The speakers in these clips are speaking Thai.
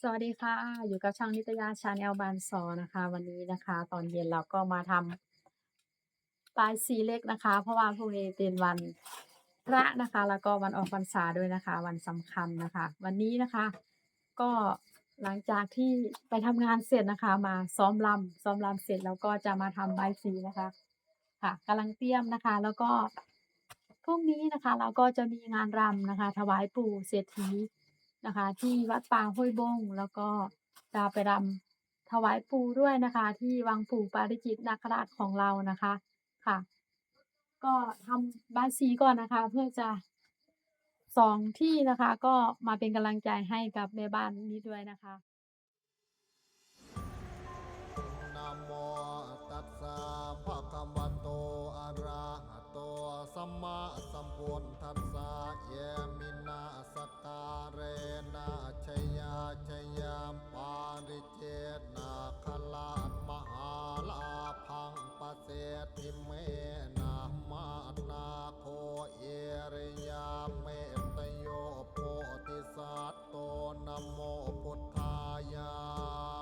สวัสดีค่ะ อยู่กับช่องนิตยาชาแนลบานซอนะคะ วันนี้นะคะ ตอนเย็นเราก็มาทำบายสีเล็กนะคะ เพราะว่าพรุ่งนี้เป็นวันพระนะคะ แล้วก็วันออกพรรษาด้วยนะคะ วันสำคัญนะคะ วันนี้นะคะ ก็หลังจากที่ไปทำงานเสร็จนะคะ มาซ้อมรำซ้อมรำเสร็จแล้วก็จะมาทำบายสีนะคะ ค่ะกำลังเตรียมนะคะ แล้วก็พรุ่งนี้นะคะ เราก็จะมีงานรำนะคะ ถวายปู่เศรษฐี นะคะ ที่วัดป่าห้วยบง แล้วก็จะไปรำถวายปู่ด้วยนะคะ ที่วังปู่ปาริจิตนาคราชของเรานะคะค่ะ ก็ทำบายสีก่อนนะคะ เพื่อจะสองที่นะคะ ก็มาเป็นกำลังใจให้กับแม่บ้านนี้ด้วยนะคะ สัมมาสัมพุทธัสสะเยมินาสการเรนะชยาชยามปาริเจนะคลานมหาลาพังปะเสทิเมนะมานาโคเอริยาเมตโยโพธิสัตโตนโมพุทธายา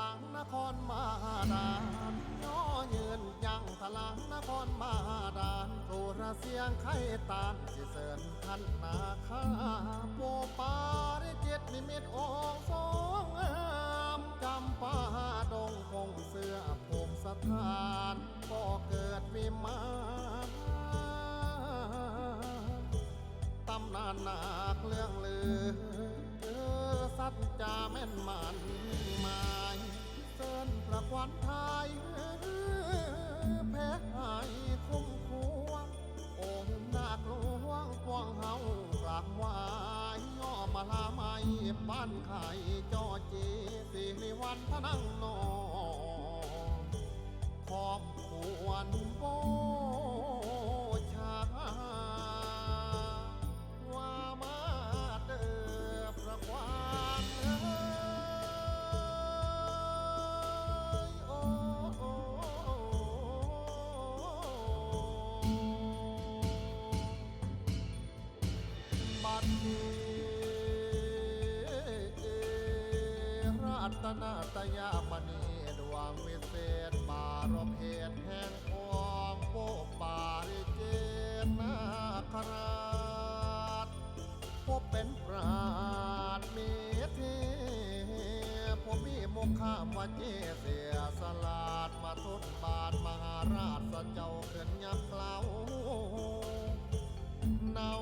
ลังนครมาดานย่อยืนยังทลังนครมาดานโทรเสียงไข่ตานสิเสริญขันนาคาโปปาริจิตนิมิตองสองงามจำปาดงคงเสื้อพงสถานก็เกิดวิมานตำนานนาคเรื่องลือเออสัจจาแม่นมันมา สินประควัญไทยแพ้หายคุ้มควงองค์นาคหลวงกวางเฮากลากวายย่อมาลาไม่บ้านไข่จอจีสิริวันพนังนอขอบควรโบ ตนาตยามณีดวงวิเศษบารมเหตุแห่งองค์โปปาริเจนาคราชพบเป็นปราดมีเทผมมีมุขาวเจเสียสลาดมาทุดบาทมหาราชสเจ้าขึ้นยับเกลาเนา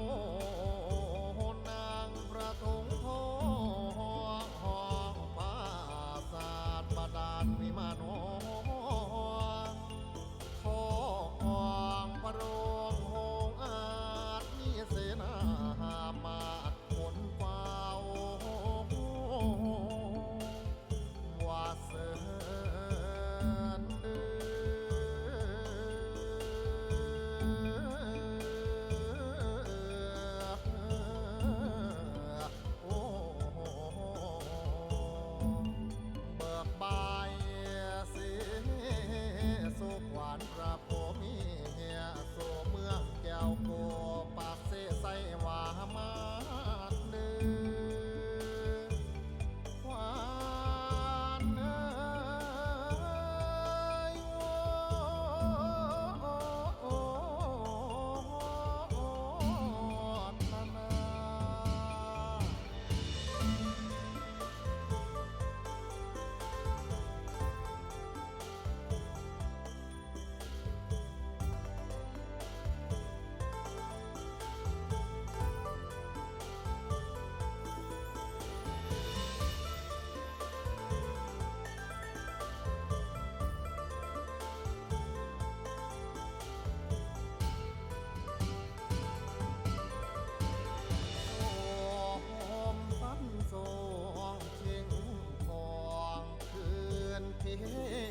yeah.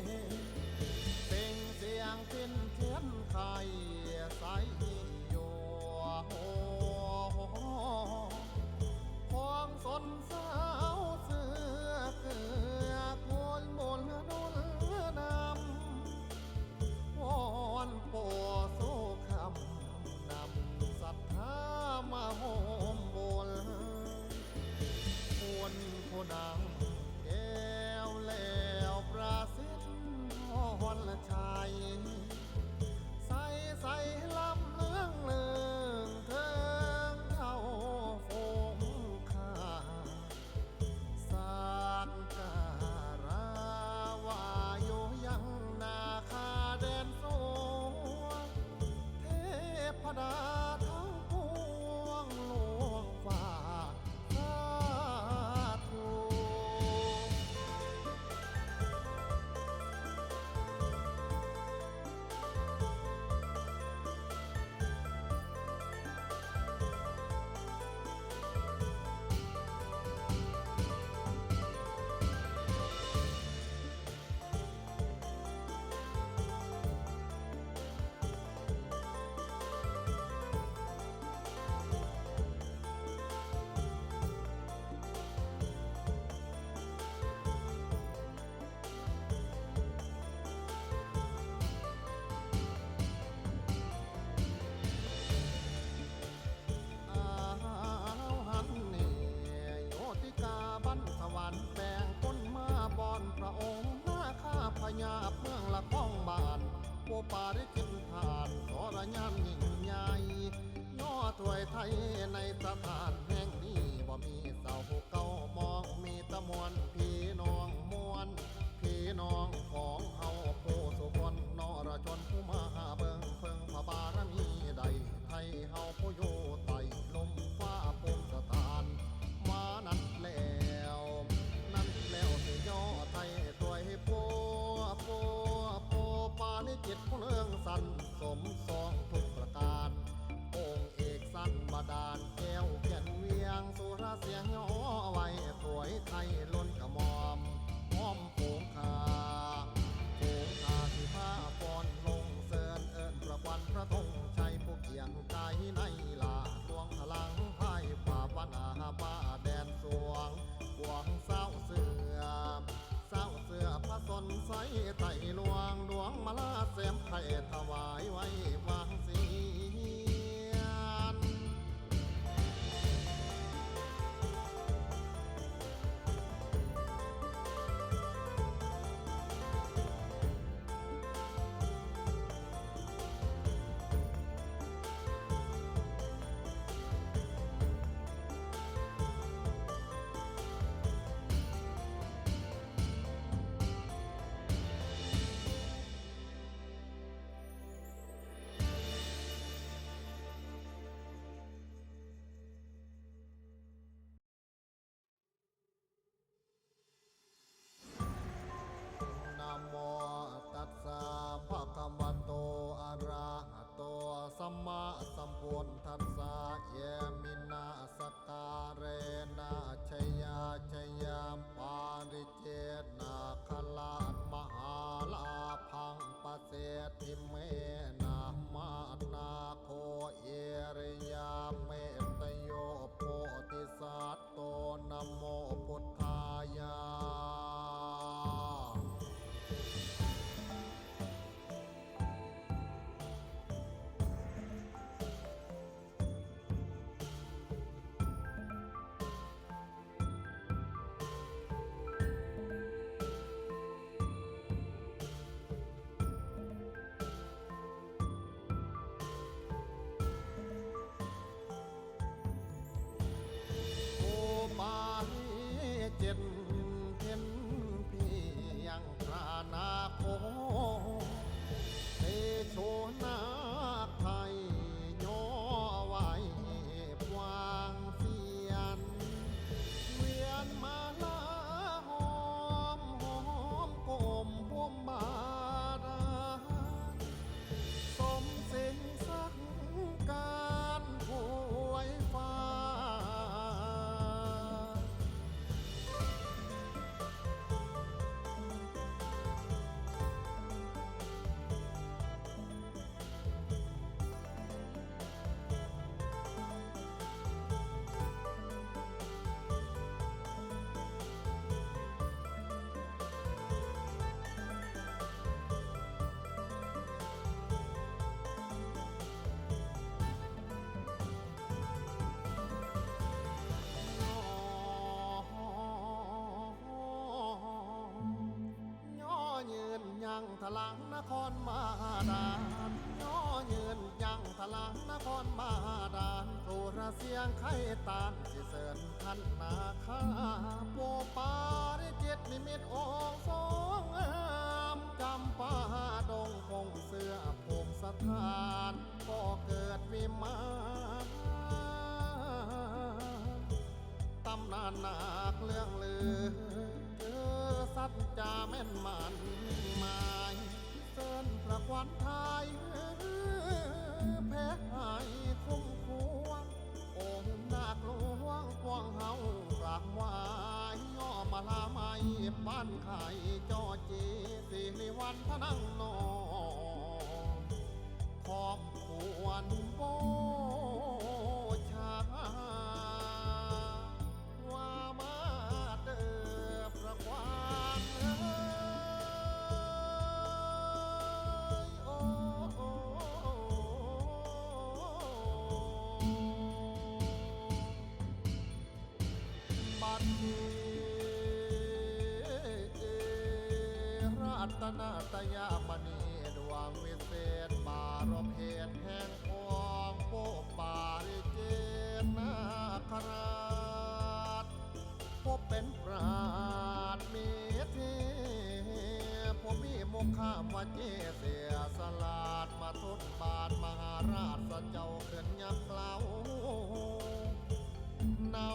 โปปาริจึงผ่านสรยันยิ่งใหญ่ย่อถวยไทยในสถาน ใสไต่ลวงดวงมาลาเสมไข่ถวายไว้วางสี সন্তান ลังนครมาดานย่อยืนยังทลังนครมาดานโทรเสียงไข่ตานสิเสริญท่านนาคาโปปาได้เจ็ดนิมิตองสองงามจำปาดงคงเสื้อผมสถานก็เกิดวิมานตำนานนาคเรื่องลือ สัจจาแม่นมันหมายเสินพระควันไทยแพ้หายคุ้มควงองค์นาคหลวงกวงเฮากราบไหวายย่อมาลาไม่บ้านไข่จอจีสิริวันพนังนองขอบควรโบ นาตยามณีดวงวิเศษบารมเหตุแห่งองโปปาริเจนาคราชพบเป็นปราดมีเทผมมีมุขามวเจเสียสลาดมาทดบาทมหาราชสเจ้าขึ้นยักเกลาเนา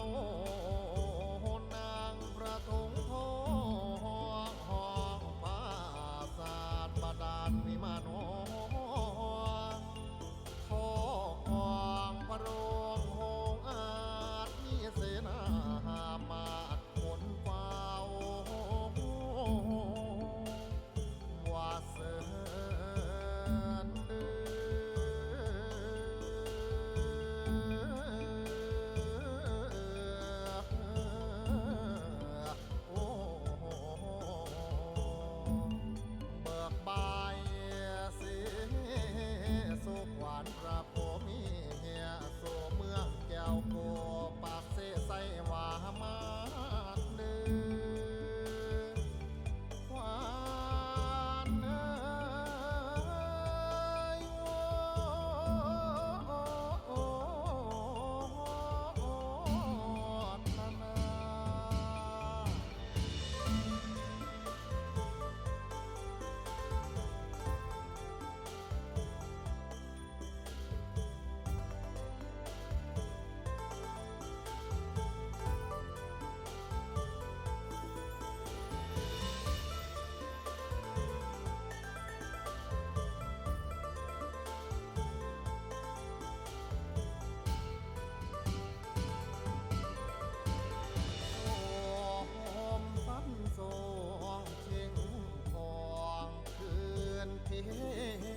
here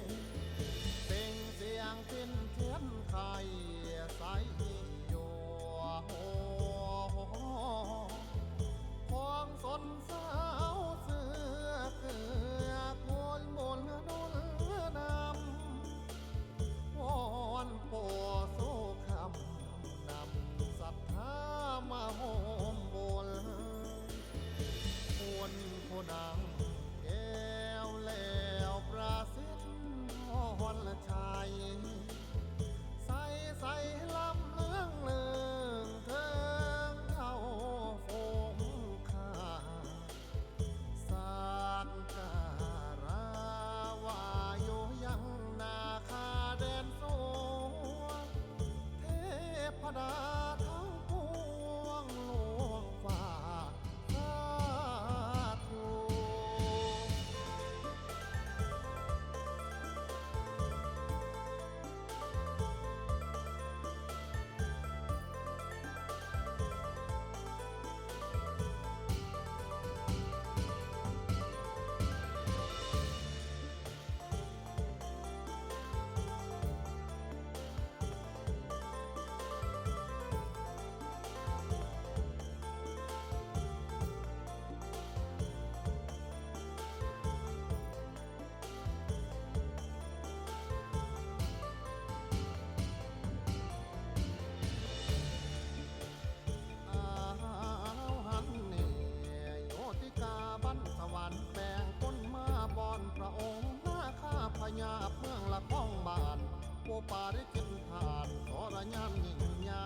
ปาริจินทานสรยานยิ่งใหญ่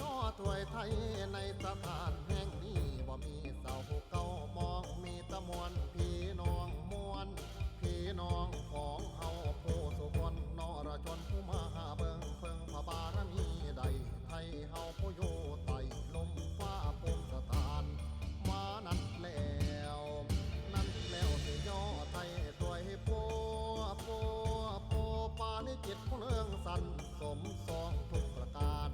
ย่อถวยไทยในสถาน จิตเรื่องสันสมสองทุกประการ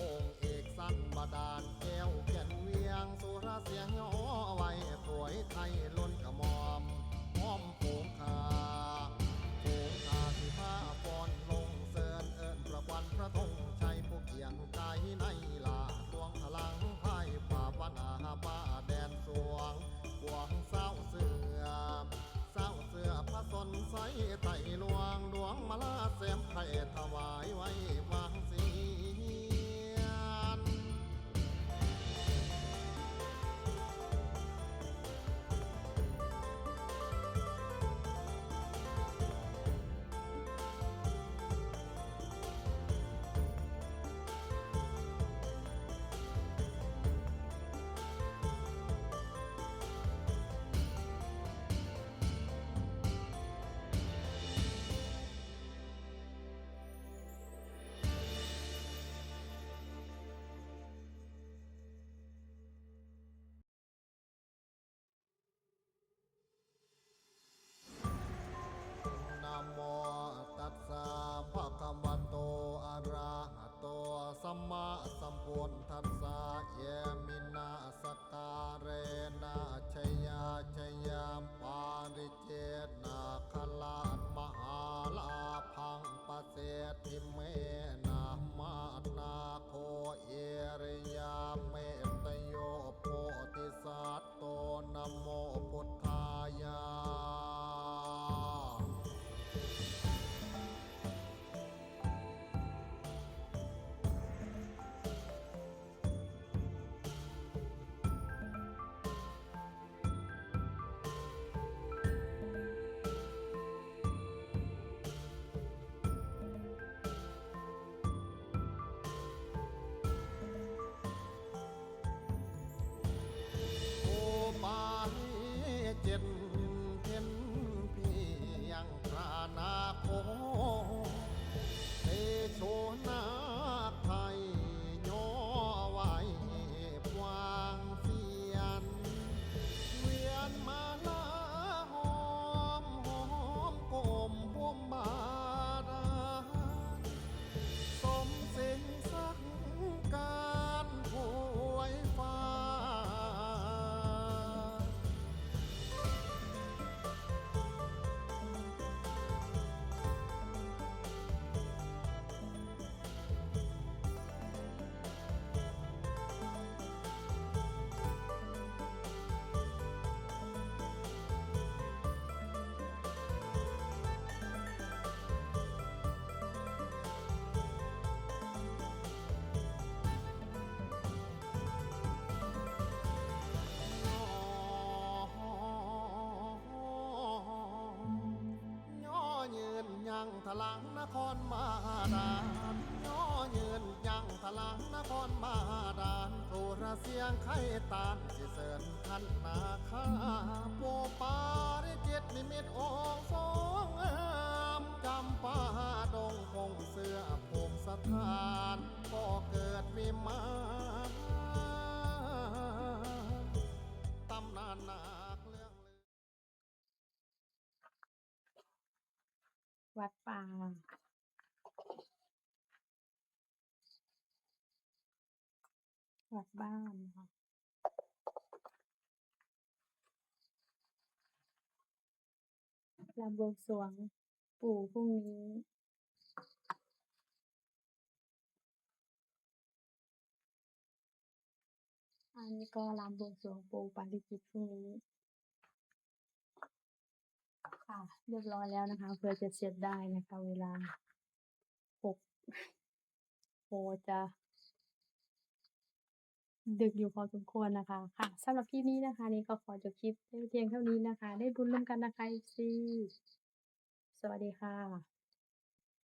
องค์เอกสั้นบาดาลแก้วแก่นเวียงสุรเสียงย่อไว้ถวยไทย เสมไทยถวายไว้ ทะลังนครมาดานย่อยืนยังทะลังนครมาดานโทรเสียงไข่ตานสิเสริญขันนาคาโปปาริจิตนิมิตองสองงามจำปาดงคงเสื้อพงสถานก็เกิดวิมาน วัดป่าวัดบ้านนะคะลำบวงสวงปู่พรุ่งนี้อันนี้ก็ลำบวงสวงปู่ปาริจิตพรุ่งนี้ ค่ะ เรียบร้อยแล้วนะคะ เพื่อจะเสร็จได้นะคะ เวลาหกโอจะดึกอยู่พอสมควรนะคะ ค่ะสำหรับคลิปนี้นะคะ นี่ก็ขอจบคลิปเพียงเท่านี้นะคะ ได้บุญร่วมกันนะคะซีสวัสดีค่ะ